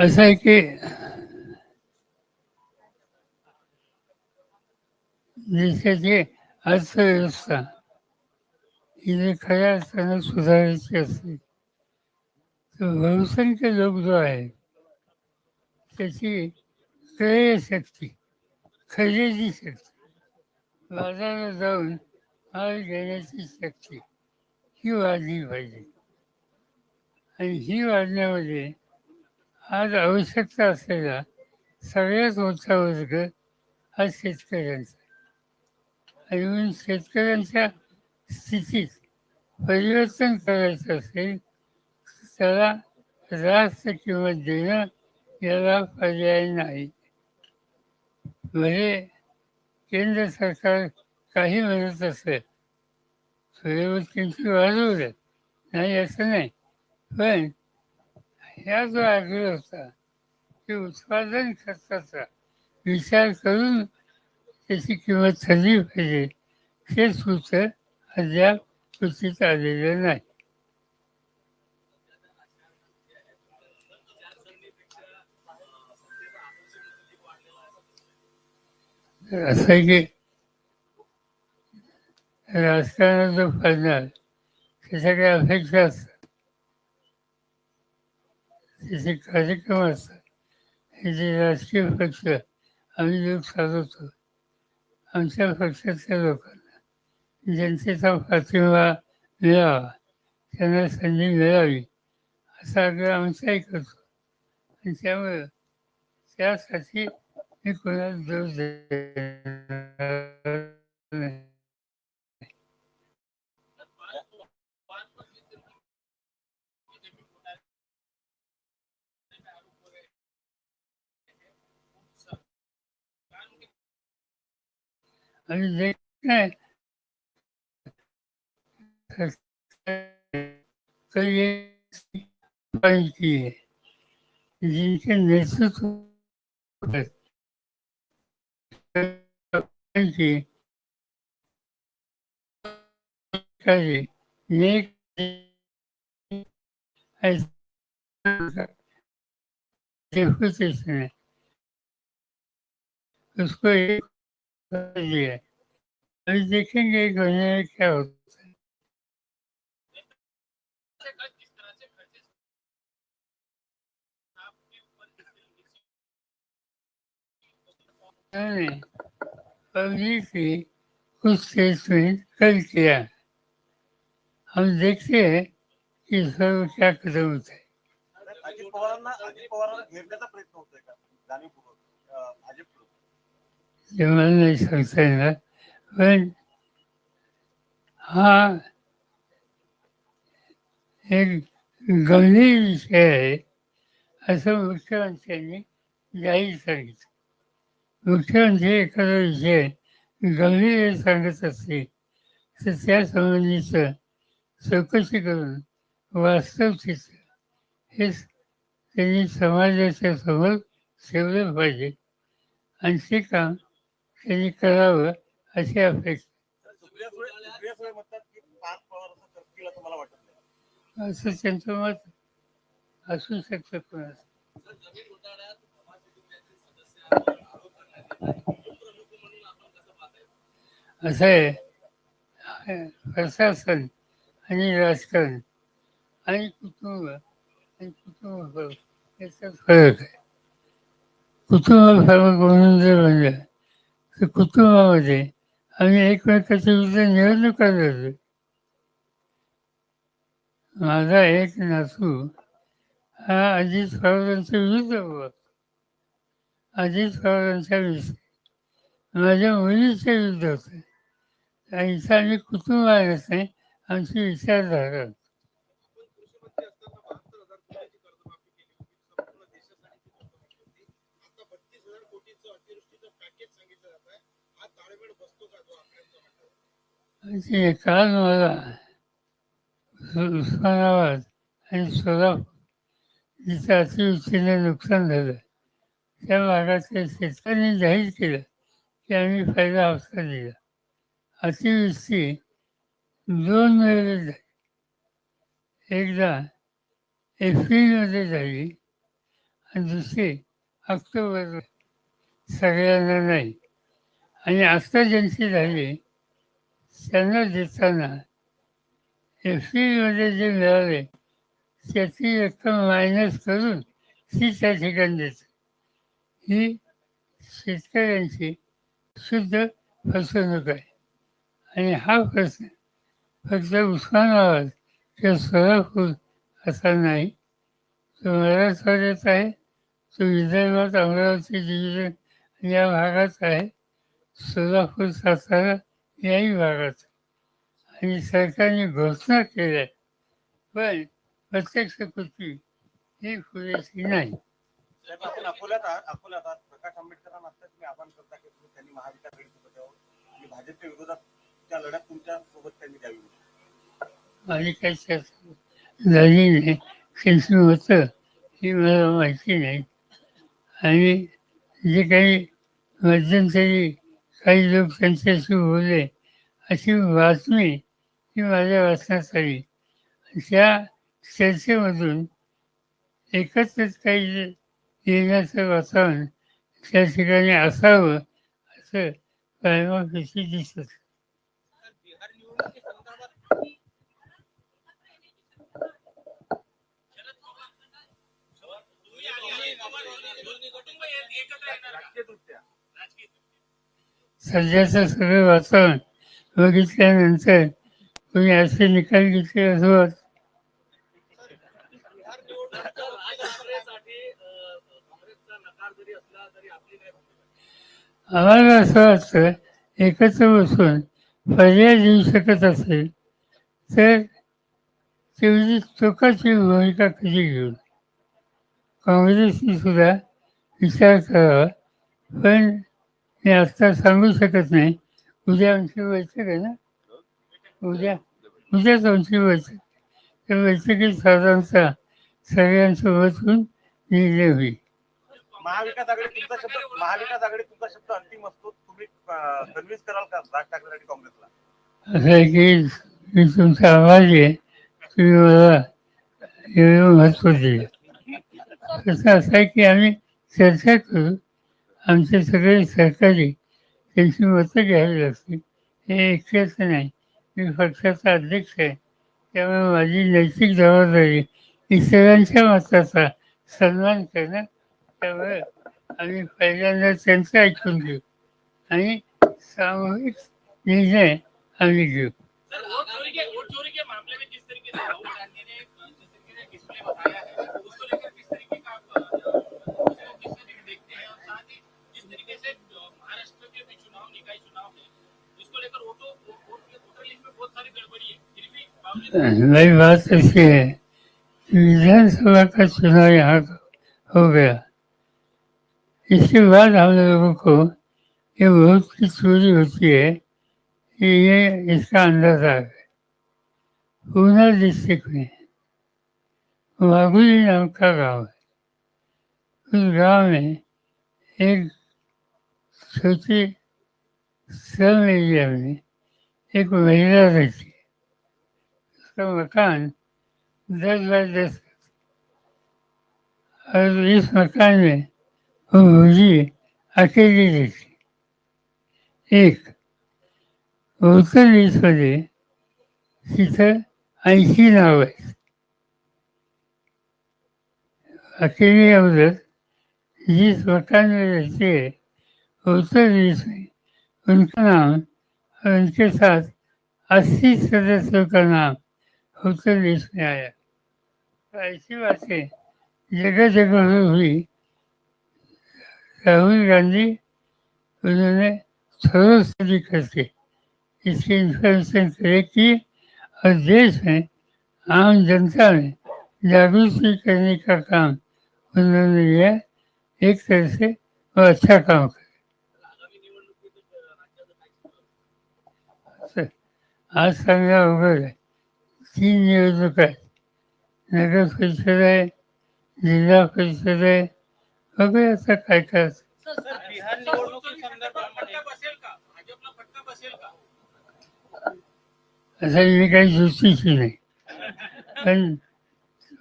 असं आहे की देशाची अर्थव्यवस्था ही जर खऱ्या अर्थानं सुधारायची असते तर बहुसंख्य लोक जो आहे त्याची क्रयशक्ती खरेदी शक्ती बाजारात जाऊन माल घेण्याची शक्ती ही वाढली पाहिजे आणि ही वाढण्यामध्ये आज आवश्यकता असलेला सगळ्यात मोठा वर्ग हा शेतकऱ्यांचा आणि म्हणून शेतकऱ्यांच्या स्थितीत परिवर्तन करायचं असेल त्याला रास्त किंमत देणं याला पर्याय नाही. म्हणजे केंद्र सरकार काही म्हणत असेल सूर्यवत किमती वाढवल्यात नाही असं नाही. पण ह्या जो आग्रह होता की उत्पादन खर्चाचा विचार करून त्याची किंमत ठरली पाहिजे. हे सूत्र अद्याप कृतीत आलेलं नाही. असं आहे की राजकारणात जो पडणार त्याच्या काही अपेक्षा असतात. त्याचे कार्यक्रम असतात. हे जे राजकीय पक्ष आम्ही लोक चालवतो आमच्या पक्षातल्या लोकांना जनतेचा पाठिंबा मिळावा त्यांना संधी मिळावी असा आग्रह आमचाही करतो. आणि त्यामुळं त्यासाठी मी कोणाला दोष देणार नाही. आणि जे काय तो ये पालन की है जिनके नेतृत्व पर की कार्य नेक डेपुटेशन है उसको एक कर अभी देखेंगे क्या होता है उन्होंने पब्लिक की कुछ स्टेटमेंट कर किया हम देखते हैं कि इस क्या कदम पवारांना घेरण्याचा प्रयत्न अं, भाजपकडून ते मला नाही सांगता पण हा एक गंभीर विषय आहे असं मुख्यमंत्र्यांनी जाहीर सांगितलं. मुख्यमंत्री एखादा विषय गंभीर सांगत असतील तर त्यासंबंधीचं चौकशी करून वास्तव चित्र हे त्यांनी समाजाच्या समोर ठेवलं पाहिजे. आणि ते काम त्यांनी करावं अशी अपेक्षा. असं असं त्यांचं मत असू शकतं कोणाचं असं. आहे. प्रशासन आणि राजकारण आणि कुटुंब आणि कुटुंब याच्यात फरक आहे. कुटुंब फरक म्हणून जर म्हणलं तर कुटुंबामध्ये आम्ही एकमेकाच्या विरुद्ध निवडणुका लढलो माझा एक नातू हा अजित पवारांच्या विरुद्ध होता. अजित पवारांच्या विषयी माझ्या मुलीच्या विरुद्ध होते. आणि इथं आम्ही कुटुंब आहे आमची विचारधारा. होती. म्हणजे काल मला उस्मानाबाद आणि सोलापूर जिथं अतिवृष्टीनं नुकसान झालं. त्या भागातल्या शेतकऱ्यांनी जाहीर केलं की आम्ही फायदा हप्ता दिला. अतिवृष्टी दोन वेळेला झाली. एकदा एप्रिलमध्ये झाली आणि दुसरी ऑक्टोबर सगळ्यांना नाही. आणि आता ज्यांची झाली त्यांना देताना एप्रिलमध्ये जे मिळाले त्याची रक्कम मायनस करून ती त्या ठिकाणी देते ही शेतकऱ्यांची शुद्ध फसवणूक आहे आणि हा प्रश्न फक्त उस्मानाबाद किंवा सोलापूर असा नाही तो मराठवाड्यात आहे तो विदर्भात अमरावती डिव्हिजन या भागात आहे सोलापूर सातारा याही भागात. आणि सरकारने घोषणा केल्या. पण प्रत्यक्ष कृती ही पुरेशी नाही. साहेब, आपण अकोल्यात आहात अकोल्यात आहात. प्रकाश आंबेडकरांना आता तुम्ही आवाहन करता की तुम्ही त्यांनी महाविकास आणि भाजपच्या विरोधात त्या लढ्यात तुमच्यासोबत त्यांनी द्यावी काही चर्चा झाली नाही. होतं हे मला माहिती नाही. आणि जे काही मध्यंतरी काही लोक त्यांच्याशी बोलले अशी बातमी ही माझ्या वाचण्यात आली. त्या चर्चेमधून एकत्रच काही येण्याचं वातावरण त्या ठिकाणी असावं असं कायमापेशी दिसत. एकत्र निवडणुकीसंदर्भात तुम्ही आणि पवार दोन्ही कुटुंब एक- एकत्र येणार का? राजकीयदृष्ट्या राजकीय सध्याचं सगळं वातावरण बघितल्यानंतर तुम्ही असे निकाल घेतले असं आम्हाला असं वाटतं एकत्र बसून पर्याय देऊ शकत असेल तर तेवढी चोखाची भूमिका कधी घेऊन? काँग्रेसने सुद्धा विचार करावा पण मी आत्ता सांगू शकत नाही. उद्या आमची बैठक आहे ना? उद्या. उद्याच आमची बैठक. त्या बैठकीत साधारणतः सगळ्यांसोबत होऊन निर्णय होईल. महाविकास आघाडी तुमचा शब्द महाविकास आघाडी तुमचा शब्द अंतिम असतो. तुम्ही कन्व्हिन्स कराल का राज ठाकरे काँग्रेसला? असं आहे की मी तुमचा आभारी आहे. तुम्ही मला एवढं महत्त्व दिलं. कसं असं आहे की आम्ही चर्चा करू. आमचे सगळे सहकारी त्यांची मतं घ्यावी लागतील. हे एकट्याचं नाही. मी पक्षाचा अध्यक्ष आहे. त्यामुळे माझी नैतिक जबाबदारी इतरांच्या मताचा सन्मान करणं त्यामुळे आम्ही पहिल्यांदा त्यांचं ऐकून घेऊ आणि सामूहिक निर्णय आम्ही घेऊ. सर वोट चोरी के वोट चोरी के मामले में जिस तरीके से राहुल गांधी ने जिस तरीके से डिस्प्ले बताया है उसको लेकर किस तरीके का आप अ, किस तरीके देखते हैं और साथ ही जिस तरीके से अ, महाराष्ट्र के भी चुनाव निकाय चुनाव है उसको लेकर वोटों वोट के वोटर लिस्ट में बहुत सारी गड़बड़ी है फिर भी बावजूद नई बात ऐसी है। विधानसभा का चुनाव यहाँ हो गया। इसके बाद हम लोगों को ये वोट की चोरी होती है कि ये इसका अंदाजा है। गया पूना डिस्ट्रिक्ट में वागुली नाम का गांव है। उस गांव में एक छोटी सब एरिया में एक महिला रहती है उसका मकान दस बाय दस और इस मकान में वो भूजी अकेली रहती एक उत्तरमध्ये तिथं ऐंशी नाव आहेत. अकेली अगोदर जिस मकान में रहती है उत्तर बीस में उनका नाम और उनके साथ अस्सी सदस्यों का नाम उत्तर लिस्ट में आया। ऐसी बातें जगह जगह में हुई। राहुल गांधी उन्होंने थोड़ा स्टडी करके इसकी इंफॉर्मेशन कलेक्ट की और देश में आम जनता में जागृति करने का काम उन्होंने लिया एक तरह से वो अच्छा काम कर आज सांगा अवघड आहे तीन निवडणूक आहेत. नगर परिषद आहे जिल्हा परिषद आहे बघूया आता काय काय असं. मी काही ज्योतिषी नाही. पण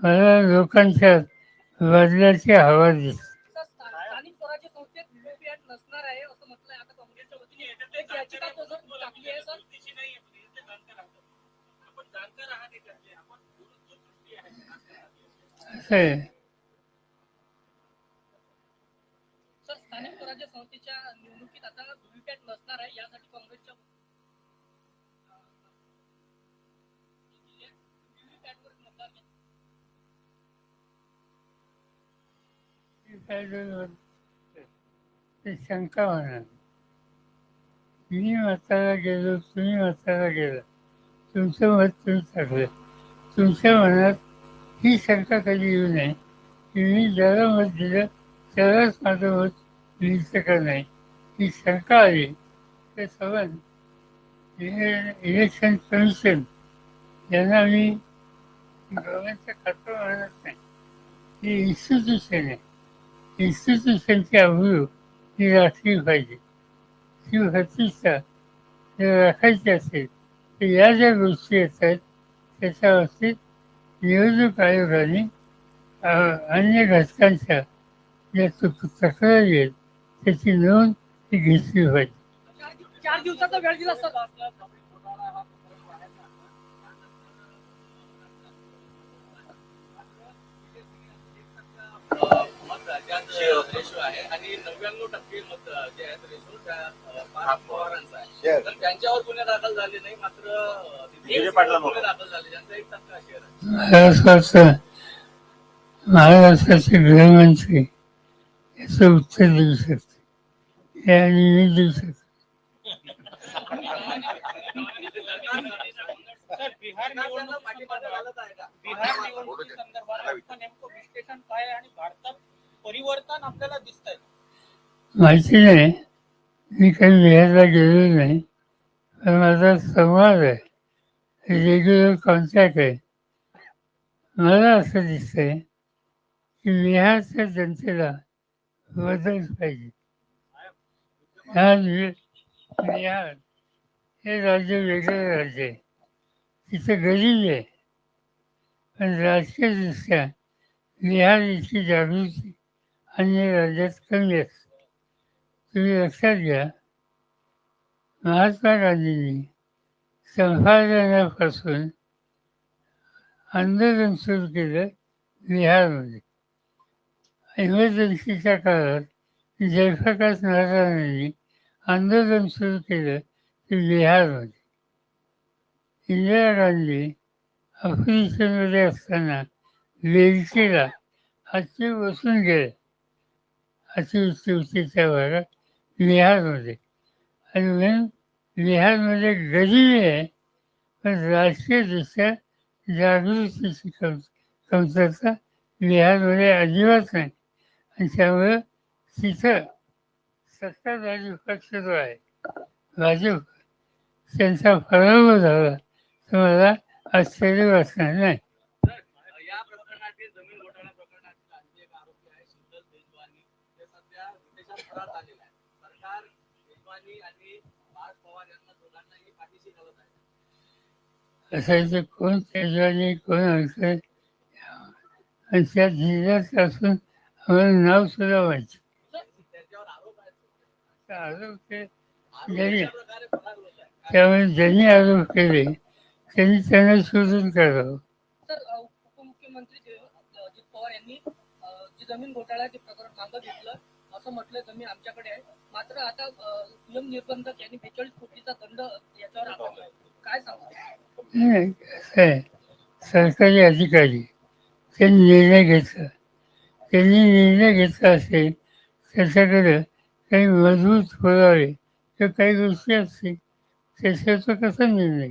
मला लोकांच्या बदलाची हवा दिसते सर, स्था- स्थानिक स्वराज्य संस्थेत व्हीव्हीपॅट नसणार आहे असं म्हटलंय आता काँग्रेसच्या वतीने एक याचिका तो जर टाकली आहे सर दृष्टी नाही आहे, म्हणजे ते जाणकार आहात. आपण जाणकार आहात याच्यातले. आपण दूरदृष्टी आहे. सर स्थानिक स्वराज्य संस्थेच्या निवडणुकीत आता व्हीव्हीपॅट नसणार आहे यासाठी काँग्रेसच्या व्हीव्हीपॅटवर मतदार घेतलं. काय झालं? ते शंका होणार मी मताला गेलो तुम्ही मताला गेला तुमचं मत तुम्ही टाकलं तुमच्या मनात ही शंका कधी येऊ नये. की मी ज्याला मत दिलं त्यालाच माझं मत लिहितं का नाही ही शंका आली तर सवन इलेक्शन कमिशन यांना मी गव्हर्नमेंटचं खातं म्हणत नाही. ही इन्स्टिट्यूशन आहे. इन्स्टिट्यूशनची अभियोग ही राखली पाहिजे. ती प्रतिष्ठा जर राखायची असेल तर या ज्या गोष्टी येतात त्याच्या बाबतीत निवडणूक आयोगाने अन्य घटकांच्या ज्या तक तक्रारी आहेत त्याची नोंद ही घेतली पाहिजे. चार दिवसाचा वेळ दिला सर मत ज्यात रेशो आहे आणि नव्याण्णव टक्के मत जे आहेत रेशो त्या अ, पाच पवारांचा आहे. Share. तर त्यांच्यावर गुन्हे दाखल झाले नाही मात्र अ, विजय पाटलांवर. गुन्हे दाखल झाले. त्यांचा एक टक्का शेअर आहे. मला असं वाटतं महाराष्ट्राचे गृहमंत्री याचं उत्तर देऊ शकते. हे आणि मी देऊ शकतो. सर बिहार निवडणूक पाठिंबा झालाच आहे का? बिहार निवडणुकी संदर्भात आपलं नेमकं विश्लेषण काय आहे आणि भारतात परिवर्तन आपल्याला दिसत आहे माहिती नाही. मी काही बिहारला गेलो नाही. पण माझा संवाद आहे. रेग्युलर कॉन्टॅक्ट आहे. मला असं दिसतंय की बिहारच्या जनतेला बदल पाहिजे. बिहार हे राज्य वेगळं राज्य आहे. तिथं गरीब आहे. पण राजकीयदृष्ट्या बिहार इतकी जागृती अन्य राज्यात कमी असते तुम्ही लक्षात घ्या. महात्मा गांधींनी संपादनापासून आंदोलन सुरू केलं बिहारमध्ये. इमर्जन्सीच्या काळात जयप्रकाश नारायणांनी आंदोलन सुरू केलं ते बिहारमध्ये. इंदिरा गांधी आफ्रिकेमध्ये असताना वेलचीला हाती बसून गेले. अतिवृष्टीच्या भागात बिहारमध्ये आणि म्हणून बिहारमध्ये गरिबी आहे पण राजकीयदृष्ट्या जागृतीची कम कमतरता बिहारमध्ये अजिबात नाही. आणि त्यामुळं तिथं सत्ताधारी पक्ष जो आहे भाजप त्यांचा पराभव झाला. तर मला आश्चर्य वाटणार नाही. ते सध्या विदेशात फरार झालेला सरकार आणि पार्थ पवार यांना दोघांनाही पाठीशी घालत आहे. असायचं कोण तेजवानी कोण अंतर आणि त्या जिल्ह्यात असून आम्हाला नाव सुद्धा त्यांच्यावर आरोप ते ज्यांनी त्यामुळे ज्यांनी आरोप केले त्यांनी त्यांना शोधून काढावं. अ, उपमुख्यमंत्री जे- अजित पवार यांनी अ, जी जमीन घोटाळ्याचे प्रकरण मागं घेतलं असं म्हटलं जमीन आमच्याकडे. आहे मात्र आता नियम निर्बंधक यांनी बेचाळीस कोटीचा दंड याच्यावर आकारलाय काय सांगा सरकारी अधिकारी त्यांनी निर्णय घेतला. त्यांनी निर्णय घेतला असेल त्याच्याकडे काही मजबूत पुरावे तर काही गोष्टी असतील त्याच्याचा कसा निर्णय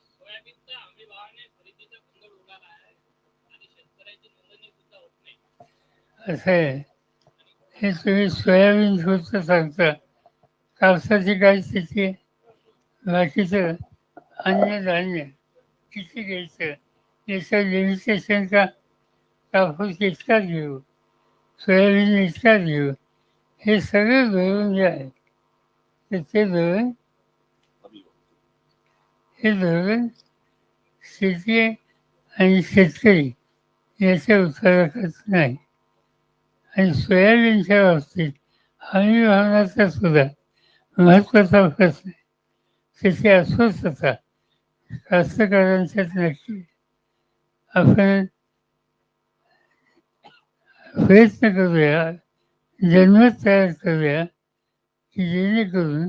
सोयाबीनच्या हमी भावाने खरेदीचा गोंधळ उडाला आहे आणि शेतकऱ्याची नोंदणी सुद्धा होत नाही असं. आहे हे तुम्ही सोयाबीन गोष्ट सांगता. कापसाची काय स्थिती आहे बाकीचं अन्य धान्य किती घ्यायचं? याचं लिमिटेशन का? कापूस इतकाच घेऊ सोयाबीन इतकाच घेऊ हे सगळं धोरण जे आहे तर ते धोरण हे धोरण शेती आणि शेतकरी याच्या उत्तराखच नाही. आणि सोयाबीनच्या बाबतीत हमी भावनाचा सुद्धा महत्त्वाचा प्रश्न त्याची अस्वस्थता कास्तकारांच्यात नक्की आपण प्रयत्न करूया जन्मत तयार करूया की जेणेकरून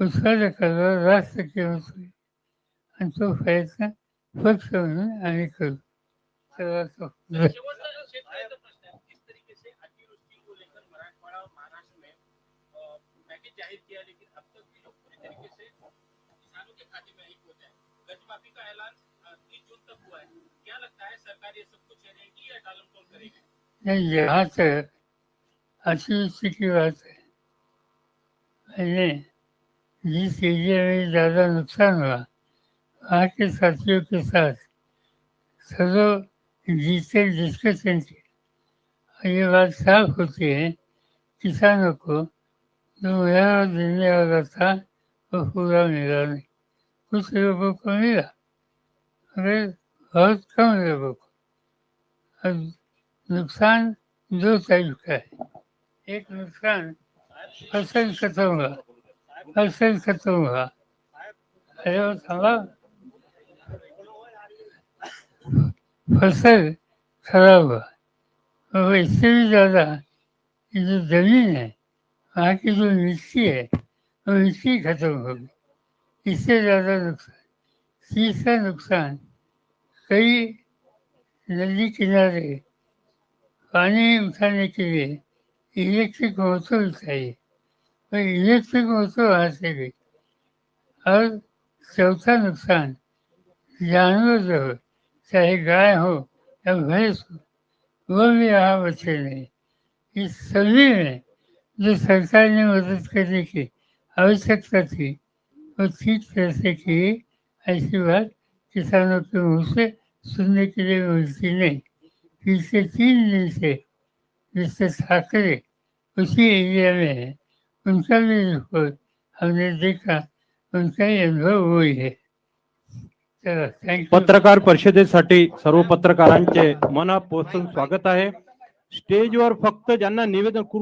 उत्पादकाला रास्त किंमत होईल आणि तो प्रयत्न पक्ष म्हणून आम्ही करू तर असं होतं. शेवटचा शेतकऱ्याचा प्रश्न है किस तरीके से अतिवृष्टि को लेकर मराठवाड़ा और महाराष्ट्र में अ, पैकेज जाहिर किया लेकिन अब तक भी लोग पूरी तरीके से किसानों के खाते में नहीं पहुंचा है कर्जमाफी का ऐलान तीस जून तक हुआ है क्या लगता है सरकार ये सब कुछ रहेगी या टालम टोल करेगी? नहीं जहाँ अच्छी अतिवृष्टि की बात है। मैंने जिस एरिया में ज़्यादा नुकसान हुआ वहाँ के साथियों के साथ सदो जीते डिस्कशन की ये बात साफ होती है किसानों को जो मुआवजा देने वाला था वो पूरा मिला नहीं। कुछ लोगों को मिला मगर बहुत कम लोगों को। नुकसान दो टाइप का है एक नुकसान फसल खत्म हुआ फसल खत्म हुआ अरे हो, वो फसल खराब. हुआ और इससे भी ज़्यादा जो जमीन है वहाँ की जो मिट्टी है वो मिट्टी खत्म हो गई इससे ज़्यादा नुकसान. तीसरा नुकसान कई नदी किनारे पानी उठाने के लिए इलेक्ट्रिक मोटर चाहिए और इलेक्ट्रिक वहाँ से गई और चौथा नुकसान, जानवर जो हो, चाहे गाय हो या भैंस हो, वो भी यहाँ बचे नहीं। इस सभी में जो सरकार ने मदद करने की आवश्यकता थी, वो ठीक तरह से की। ऐसी बात किसानों के मुँह से सुनने के लिए मिलती नहीं पिछले तीन दिन से जिससे ठाकरे उसी एरिया में है उनका भी रिपोर्ट हमने देखा उनका ही? अनुभव वही है पत्रकार परिषदेसाठी सर्व पत्रकारांचे मनापासून स्वागत आहे. स्टेजवर फक्त ज्यांना निवेदन करू